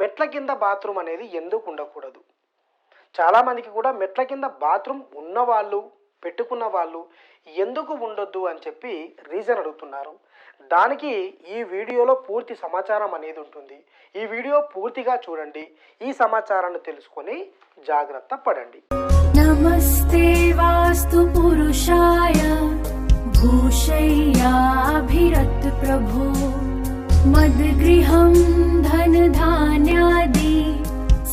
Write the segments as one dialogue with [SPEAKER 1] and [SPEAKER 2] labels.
[SPEAKER 1] మెట్ల కింద బాత్రూమ్ అనేది ఎందుకు ఉండకూడదు? చాలామందికి కూడా మెట్ల కింద బాత్రూమ్ ఉన్నవాళ్ళు పెట్టుకున్న వాళ్ళు ఎందుకు ఉండొద్దు అని చెప్పి రీజన్ అడుగుతున్నారు. దానికి ఈ వీడియోలో పూర్తి సమాచారం అనేది ఉంటుంది. ఈ వీడియో పూర్తిగా చూడండి. ఈ సమాచారాన్ని తెలుసుకొని జాగ్రత్త పడండి.
[SPEAKER 2] నమస్తే వాస్తు పురుషాయ భూషయ్యాభిరత్ ప్రభు. मद्गृहं धनधान्यादि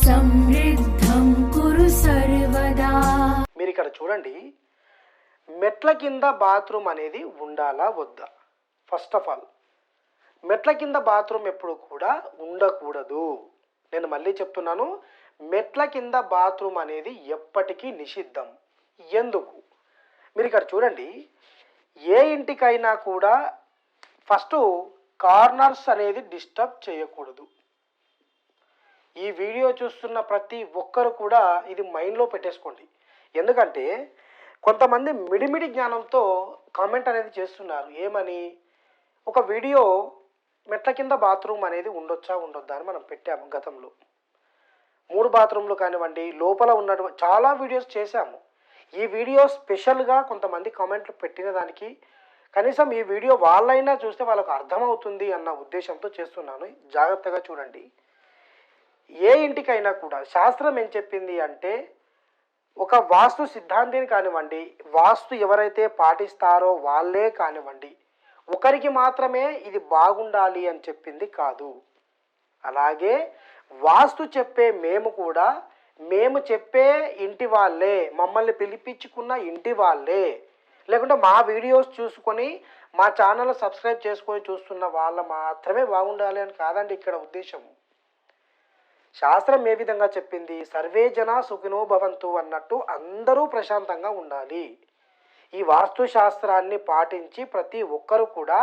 [SPEAKER 2] समृद्धं कुरु सर्वदा
[SPEAKER 1] మీరు ఇక్కడ చూడండి మెట్ల కింద బాత్రూమ్ అనేది ఉండాలా వద్దా ఫస్ట్ ఆఫ్ ఆల్ మెట్ల కింద బాత్రూమ్ ఎప్పుడు కూడా ఉండకూడదు నేను మళ్ళీ చెప్తున్నాను మెట్ల కింద బాత్రూమ్ అనేది ఎప్పటికీ నిషిద్ధం ఎందుకు మీరు ఇక్కడ చూడండి ఏ ఇంటికైనా కూడా ఫస్ట్ కార్నర్స్ అనేది డిస్టర్బ్ చేయకూడదు. ఈ వీడియో చూస్తున్న ప్రతి ఒక్కరు కూడా ఇది మైండ్లో పెట్టేసుకోండి. ఎందుకంటే కొంతమంది మిడిమిడి జ్ఞానంతో కామెంట్ అనేది చేస్తున్నారు. ఏమని? ఒక వీడియో మెట్ల కింద బాత్రూమ్ అనేది ఉండొచ్చా ఉండొద్దా అని మనం పెట్టాము గతంలో. మూడు బాత్రూమ్లు కానివ్వండి లోపల ఉన్నటువంటి చాలా వీడియోస్ చేశాము. ఈ వీడియో స్పెషల్గా కొంతమంది కామెంట్లు పెట్టిన దానికి కనీసం ఈ వీడియో వాళ్ళైనా చూస్తే వాళ్ళకు అర్థమవుతుంది అన్న ఉద్దేశంతో చేస్తున్నాను. జాగ్రత్తగా చూడండి. ఏ ఇంటికైనా కూడా శాస్త్రం ఏం చెప్పింది అంటే ఒక వాస్తు సిద్ధాంతిని కానివ్వండి వాస్తు ఎవరైతే పాటిస్తారో వాళ్ళే కానివ్వండి ఒకరికి మాత్రమే ఇది బాగుండాలి అని చెప్పింది కాదు. అలాగే వాస్తు చెప్పే మేము కూడా మేము చెప్పే ఇంటి వాళ్ళే మమ్మల్ని పిలిపించుకున్న ఇంటి వాళ్ళే లేకుంటే మా వీడియోస్ చూసుకొని మా ఛానల్ సబ్స్క్రైబ్ చేసుకొని చూస్తున్న వాళ్ళ మాత్రమే బాగుండాలి అని కాదండి ఇక్కడ ఉద్దేశం. శాస్త్రం ఏ విధంగా చెప్పింది? సర్వే జన సుఖినో భవంతు అన్నట్టు అందరూ ప్రశాంతంగా ఉండాలి. ఈ వాస్తు శాస్త్రాన్ని పాటించి ప్రతి ఒక్కరు కూడా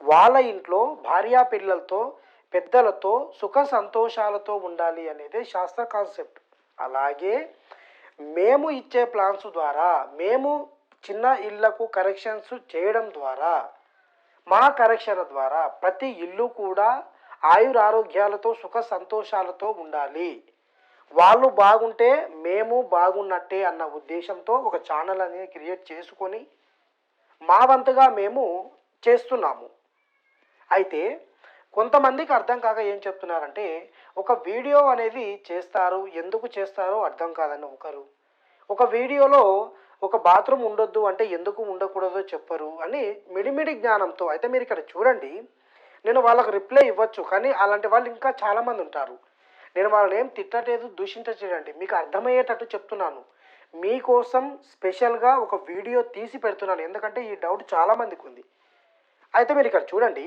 [SPEAKER 1] వాళ్ళ ఇంట్లో భార్యా పిల్లలతో పెద్దలతో సుఖ సంతోషాలతో ఉండాలి అనేది శాస్త్ర కాన్సెప్ట్. అలాగే మేము ఇచ్చే ప్లాన్స్ ద్వారా మేము చిన్న ఇళ్ళకు కరెక్షన్స్ చేయడం ద్వారా మా కరెక్షన్ ద్వారా ప్రతి ఇల్లు కూడా ఆయురారోగ్యాలతో సుఖ సంతోషాలతో ఉండాలి. వాళ్ళు బాగుంటే మేము బాగున్నట్టే అన్న ఉద్దేశంతో ఒక ఛానల్ అనేది క్రియేట్ చేసుకొని మా వంతుగా మేము చేస్తున్నాము. అయితే కొంతమందికి అర్థం కాక ఏం చెప్తున్నారంటే ఒక వీడియో అనేది చేస్తారు ఎందుకు చేస్తారో అర్థం కాదని ఒకరు. ఒక వీడియోలో ఒక బాత్రూమ్ ఉండొద్దు అంటే ఎందుకు ఉండకూడదో చెప్పరు అని మిడిమిడి జ్ఞానంతో అయితే మీరు ఇక్కడ చూడండి నేను వాళ్ళకు రిప్లై ఇవ్వచ్చు కానీ అలాంటి వాళ్ళు ఇంకా చాలామంది ఉంటారు. నేను వాళ్ళని ఏం తిట్టలేదు దూషించలేదండి మీకు అర్థమయ్యేటట్టు చెప్తున్నాను. మీకోసం స్పెషల్గా ఒక వీడియో తీసి పెడుతున్నాను ఎందుకంటే ఈ డౌట్ చాలామందికి ఉంది. అయితే మీరు ఇక్కడ చూడండి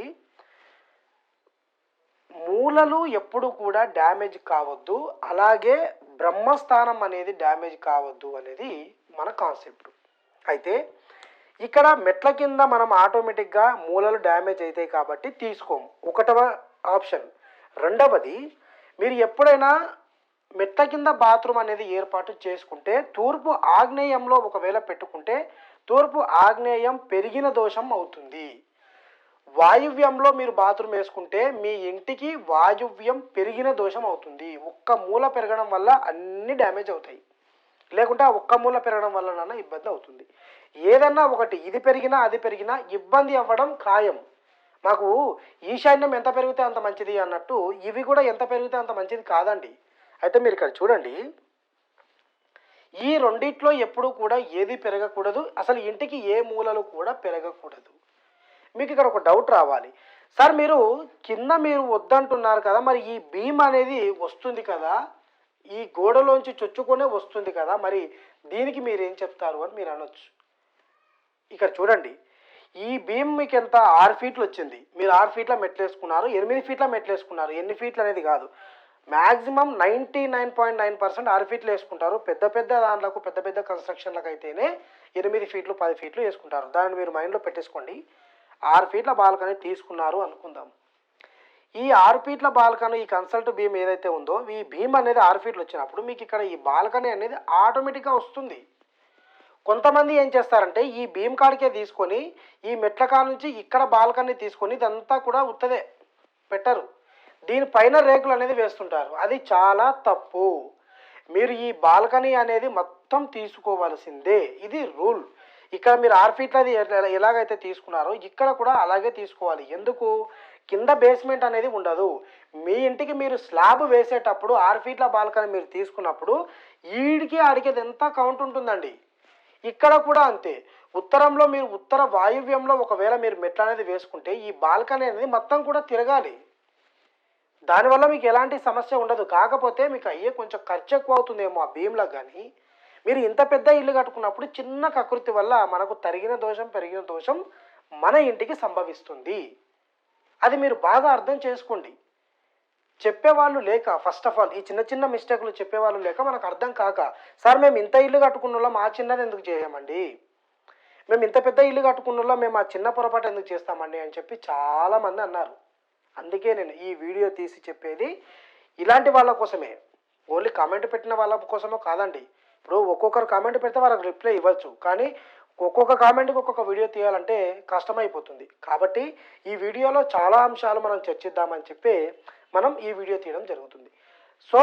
[SPEAKER 1] మూలలు ఎప్పుడు కూడా డ్యామేజ్ కావద్దు అలాగే బ్రహ్మస్థానం అనేది డ్యామేజ్ కావద్దు అనేది మన కాన్సెప్ట్ అయితే ఇక్కడ మెట్ల కింద మనం ఆటోమేటిక్గా మూలలు డ్యామేజ్ అవుతాయి కాబట్టి తీసుకోము. ఒకటవ ఆప్షన్ రెండవది మీరు ఎప్పుడైనా మెట్ల కింద బాత్రూమ్ అనేది ఏర్పాటు చేసుకుంటే తూర్పు ఆగ్నేయంలో ఒకవేళ పెట్టుకుంటే తూర్పు ఆగ్నేయం పెరిగిన దోషం అవుతుంది. వాయువ్యంలో మీరు బాత్రూమ్ వేసుకుంటే మీ ఇంటికి వాయువ్యం పెరిగిన దోషం అవుతుంది. ఒక్క మూల పెరగడం వల్ల అన్ని డ్యామేజ్ అవుతాయి. లేకుంటే ఆ ఒక్క మూల పెరగడం వల్ల ఇబ్బంది అవుతుంది. ఏదన్నా ఒకటి ఇది పెరిగినా అది పెరిగినా ఇబ్బంది అవ్వడం ఖాయం. మాకు ఈశాన్యం ఎంత పెరిగితే అంత మంచిది అన్నట్టు ఇవి కూడా ఎంత పెరిగితే అంత మంచిది కాదండి. అయితే మీరు ఇక్కడ చూడండి. ఈ రెండిట్లో ఎప్పుడూ కూడా ఏది పెరగకూడదు. అసలు ఇంటికి ఏ మూలలు కూడా పెరగకూడదు. మీకు ఇక్కడ ఒక డౌట్ రావాలి. సార్ మీరు కింద మీరు వద్దంటున్నారు కదా మరి ఈ భీమ్ అనేది వస్తుంది కదా ఈ గోడలోంచి చొచ్చుకొనే వస్తుంది కదా మరి దీనికి మీరు ఏం చెప్తారు అని మీరు అనొచ్చు. ఇక్కడ చూడండి ఈ భీమ్ మీకు ఎంత? ఆరు ఫీట్లు వచ్చింది. మీరు ఆరు ఫీట్ల మెట్లు వేసుకున్నారు ఎనిమిది ఫీట్ల మెట్లు వేసుకున్నారు ఎన్ని ఫీట్లు అనేది కాదు. Maximum ninety nine point nine percent ఆరు ఫీట్లు వేసుకుంటారు. పెద్ద పెద్ద దాంట్లకు పెద్ద పెద్ద కన్స్ట్రక్షన్లకు అయితేనే ఎనిమిది ఫీట్లు పది ఫీట్లు వేసుకుంటారు. దాన్ని మీరు మైండ్లో పెట్టేసుకోండి. ఆరు ఫీట్ల బాల్కనీ తీసుకున్నారు అనుకుందాం. ఈ ఆరు ఫీట్ల బాల్కనీ ఈ కన్సల్ట్ బీమ్ ఏదైతే ఉందో ఈ బీమ్ అనేది ఆరు ఫీట్లు వచ్చినప్పుడు మీకు ఇక్కడ ఈ బాల్కనీ అనేది ఆటోమేటిక్గా వస్తుంది. కొంతమంది ఏం చేస్తారంటే ఈ భీమ్ కాడికే తీసుకొని ఈ మెట్ల కాడ నుంచి ఇక్కడ బాల్కనీ తీసుకొని ఇదంతా కూడా ఉత్తదే పెట్టరు. దీనిపైన రేకులు అనేది వేస్తుంటారు. అది చాలా తప్పు. మీరు ఈ బాల్కనీ అనేది మొత్తం తీసుకోవాల్సిందే. ఇది రూల్. ఇక్కడ మీరు ఆరు ఫీట్లది ఎలాగైతే తీసుకున్నారో ఇక్కడ కూడా అలాగే తీసుకోవాలి. ఎందుకు? కింద బేస్మెంట్ అనేది ఉండదు. మీ ఇంటికి మీరు స్లాబ్ వేసేటప్పుడు ఆరు ఫీట్ల బాల్కనీ మీరు తీసుకున్నప్పుడు ఈడికి ఆడికి అది ఎంత కౌంట్ ఉంటుందండి? ఇక్కడ కూడా అంతే. ఉత్తరంలో మీరు ఉత్తర వాయువ్యంలో ఒకవేళ మీరు మెట్లు అనేది వేసుకుంటే ఈ బాల్కనీ అనేది మొత్తం కూడా తిరగాలి. దానివల్ల మీకు ఎలాంటి సమస్య ఉండదు. కాకపోతే మీకు అయ్యే కొంచెం ఖర్చు ఎక్కువ అవుతుందేమో ఆ భీమ్లకు కానీ మీరు ఇంత పెద్ద ఇల్లు కట్టుకున్నప్పుడు చిన్న కకృతి వల్ల మనకు తరిగిన దోషం పెరిగిన దోషం మన ఇంటికి సంభవిస్తుంది. అది మీరు బాగా అర్థం చేసుకోండి. చెప్పేవాళ్ళు లేక ఫస్ట్ ఆఫ్ ఆల్ ఈ చిన్న చిన్న మిస్టేక్లు చెప్పేవాళ్ళు లేక మనకు అర్థం కాక సార్ మేము ఇంత ఇల్లు కట్టుకున్న మా చిన్నది ఎందుకు చేయమండి? మేము ఇంత పెద్ద ఇల్లు కట్టుకున్న మేము ఆ చిన్న పొరపాటు ఎందుకు చేస్తామండి? అని చెప్పి చాలామంది అన్నారు. అందుకే నేను ఈ వీడియో తీసి చెప్పేది ఇలాంటి వాళ్ళ కోసమే. ఓన్లీ కామెంట్ పెట్టిన వాళ్ళ కోసమో కాదండి. ఇప్పుడు ఒక్కొక్కరు కామెంట్ పెడితే వాళ్ళకి రిప్లై ఇవ్వచ్చు. కానీ ఒక్కొక్క కామెంట్కి ఒక్కొక్క వీడియో తీయాలంటే కష్టమైపోతుంది. కాబట్టి ఈ వీడియోలో చాలా అంశాలు మనం చర్చిద్దామని చెప్పి మనం ఈ వీడియో తీయడం జరుగుతుంది. సో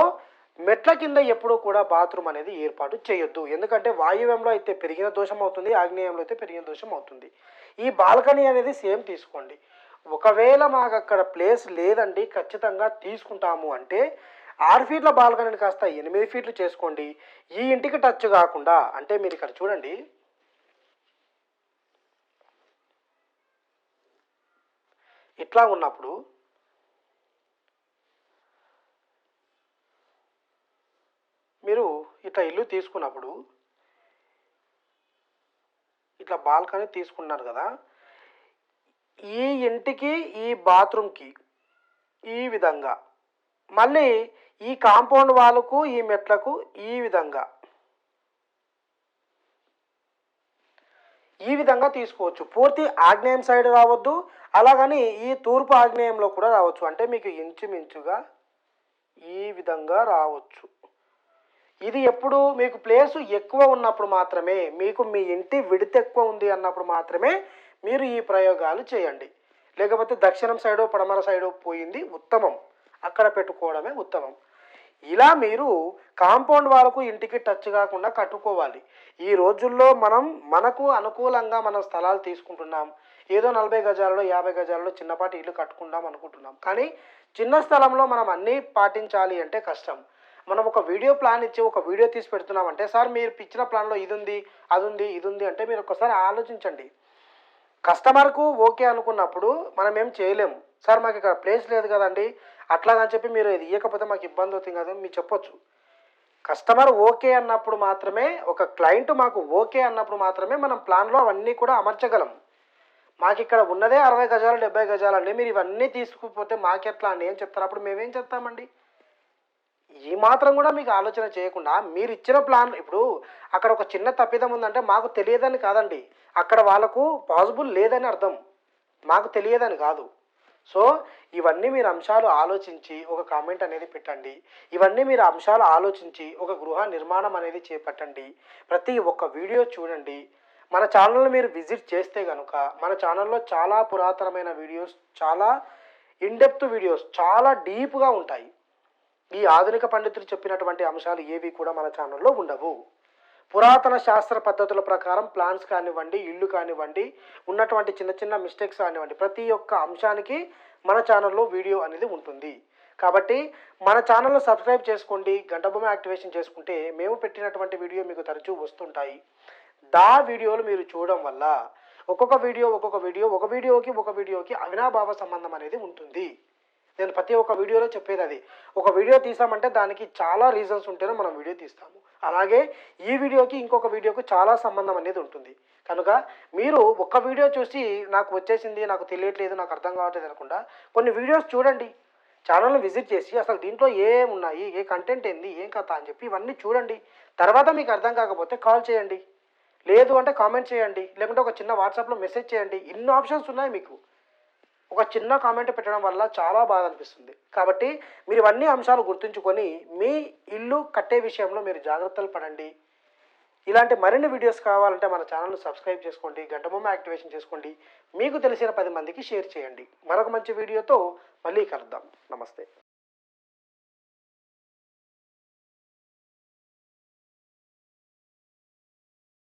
[SPEAKER 1] మెట్ల కింద ఎప్పుడూ కూడా బాత్రూమ్ అనేది ఏర్పాటు చేయొద్దు. ఎందుకంటే వాయువ్యంలో అయితే పెరిగిన దోషం అవుతుంది ఆగ్నేయంలో అయితే పెరిగిన దోషం అవుతుంది. ఈ బాల్కనీ అనేది సేమ్ తీసుకోండి. ఒకవేళ మాకు అక్కడ ప్లేస్ లేదండి ఖచ్చితంగా తీసుకుంటాము అంటే ఆరు ఫీట్ల బాల్కనీని కాస్త ఎనిమిది ఫీట్లు చేసుకోండి. ఈ ఇంటికి టచ్ కాకుండా అంటే మీరు ఇక్కడ చూడండి ఇట్లా ఉన్నప్పుడు మీరు ఇట్లా ఇల్లు తీసుకున్నప్పుడు ఇట్లా బాల్కనీ తీసుకున్నారు కదా ఈ ఇంటికి ఈ బాత్రూమ్కి ఈ విధంగా మళ్ళీ ఈ కాంపౌండ్ వాళ్ళకు ఈ మెట్లకు ఈ విధంగా ఈ విధంగా తీసుకోవచ్చు. పూర్తి ఆగ్నేయం సైడ్ రావద్దు. అలాగని ఈ తూర్పు ఆగ్నేయంలో కూడా రావచ్చు. అంటే మీకు ఇంచుమించుగా ఈ విధంగా రావచ్చు. ఇది ఎప్పుడు మీకు ప్లేసు ఎక్కువ ఉన్నప్పుడు మాత్రమే మీకు మీ ఇంటి విడత ఎక్కువ ఉంది అన్నప్పుడు మాత్రమే మీరు ఈ ప్రయోగాలు చేయండి. లేకపోతే దక్షిణం సైడు పడమర సైడు పోయింది ఉత్తమం. అక్కడ పెట్టుకోవడమే ఉత్తమం. ఇలా మీరు కాంపౌండ్ వాళ్ళకు ఇంటికి టచ్ కాకుండా కట్టుకోవాలి. ఈ రోజుల్లో మనం మనకు అనుకూలంగా మనం స్థలాలు తీసుకుంటున్నాం. ఏదో నలభై గజాలలో యాభై గజాలలో చిన్నపాటి ఇల్లు కట్టుకుందాం అనుకుంటున్నాం. కానీ చిన్న స్థలంలో మనం అన్నీ పాటించాలి అంటే కష్టం. మనం ఒక వీడియో ప్లాన్ ఇచ్చి ఒక వీడియో తీసి పెడుతున్నాం అంటే సార్ మీరు ఇచ్చిన ప్లాన్లో ఇది ఉంది అది ఉంది ఇది ఉంది అంటే మీరు ఒకసారి ఆలోచించండి. కస్టమర్కు ఓకే అనుకున్నప్పుడు మనం ఏం చేయలేము సార్ మాకు ఇక్కడ ప్లేస్ లేదు కదండి. అట్లాగని చెప్పి మీరు ఇది ఇవ్వకపోతే మాకు ఇబ్బంది అవుతుంది కదా మీరు చెప్పొచ్చు. కస్టమర్ ఓకే అన్నప్పుడు మాత్రమే ఒక క్లయింట్ మాకు ఓకే అన్నప్పుడు మాత్రమే మనం ప్లాన్లో అవన్నీ కూడా అమర్చగలం. మాకు ఇక్కడ ఉన్నదే అరవై గజాలు డెబ్బై గజాలు అండి. మీరు ఇవన్నీ తీసుకుపోతే మాకెట్లా అండి? ఏం చెప్తారు? అప్పుడు మేమేం చెప్తామండి? ఈ మాత్రం కూడా మీకు ఆలోచన చేయకుండా మీరు ఇచ్చిన ప్లాన్ ఇప్పుడు అక్కడ ఒక చిన్న తప్పిదం ఉందంటే మాకు తెలియదని కాదండి. అక్కడ వాళ్ళకు పాసిబుల్ లేదని అర్థం. మాకు తెలియదని కాదు. సో ఇవన్నీ మీరు అంశాలు ఆలోచించి ఒక కామెంట్ అనేది పెట్టండి. ఇవన్నీ మీరు అంశాలు ఆలోచించి ఒక గృహ నిర్మాణం అనేది చేపట్టండి. ప్రతి ఒక్క వీడియో చూడండి. మన ఛానల్ని మీరు విజిట్ చేస్తే కనుక మన ఛానల్లో చాలా పురాతనమైన వీడియోస్ చాలా ఇన్డెప్త్ వీడియోస్ చాలా డీప్గా ఉంటాయి. ఈ ఆధునిక పండితులు చెప్పినటువంటి అంశాలు ఏవి కూడా మన ఛానల్లో ఉండవు. పురాతన శాస్త్ర పద్ధతుల ప్రకారం ప్లాన్స్ కానివ్వండి ఇల్లు కానివ్వండి ఉన్నటువంటి చిన్న చిన్న మిస్టేక్స్ కానివ్వండి ప్రతి ఒక్క అంశానికి మన ఛానల్లో వీడియో అనేది ఉంటుంది. కాబట్టి మన ఛానల్ను సబ్స్క్రైబ్ చేసుకోండి గంట బొమ్మ యాక్టివేషన్ చేసుకుంటే మేము పెట్టినటువంటి వీడియో మీకు తరచూ వస్తుంటాయి. దా వీడియోలు మీరు చూడడం వల్ల ఒక్కొక్క వీడియో ఒక్కొక్క వీడియో ఒక వీడియోకి ఒక వీడియోకి అవినాభావ సంబంధం అనేది ఉంటుంది. నేను ప్రతి ఒక్క వీడియోలో చెప్పేది అది. ఒక వీడియో తీసామంటే దానికి చాలా రీజన్స్ ఉంటేనే మనం వీడియో తీస్తాము. అలాగే ఈ వీడియోకి ఇంకొక వీడియోకి చాలా సంబంధం అనేది ఉంటుంది. కనుక మీరు ఒక్క వీడియో చూసి నాకు వచ్చేసింది నాకు తెలియట్లేదు నాకు అర్థం కావట్లేదు అనకుండా కొన్ని వీడియోస్ చూడండి. ఛానల్ని విజిట్ చేసి అసలు దీంట్లో ఏం ఉన్నాయి ఏ కంటెంట్ ఏంది ఏం కథ అని చెప్పి ఇవన్నీ చూడండి. తర్వాత మీకు అర్థం కాకపోతే కాల్ చేయండి. లేదు అంటే కామెంట్ చేయండి. లేకుంటే ఒక చిన్న వాట్సాప్లో మెసేజ్ చేయండి. ఇన్ని ఆప్షన్స్ ఉన్నాయి మీకు. ఒక చిన్న కామెంట్ పెట్టడం వల్ల చాలా బాధ అనిపిస్తుంది. కాబట్టి మీరు ఇవన్నీ అంశాలు గుర్తుంచుకొని మీ ఇల్లు కట్టే విషయంలో మీరు జాగ్రత్తలు పడండి. ఇలాంటి మరిన్ని వీడియోస్ కావాలంటే మన ఛానల్ను సబ్స్క్రైబ్ చేసుకోండి గంట బొమ్మ యాక్టివేషన్ చేసుకోండి మీకు తెలిసిన పది మందికి షేర్ చేయండి. మరొక మంచి వీడియోతో మళ్ళీ కలుద్దాం. నమస్తే.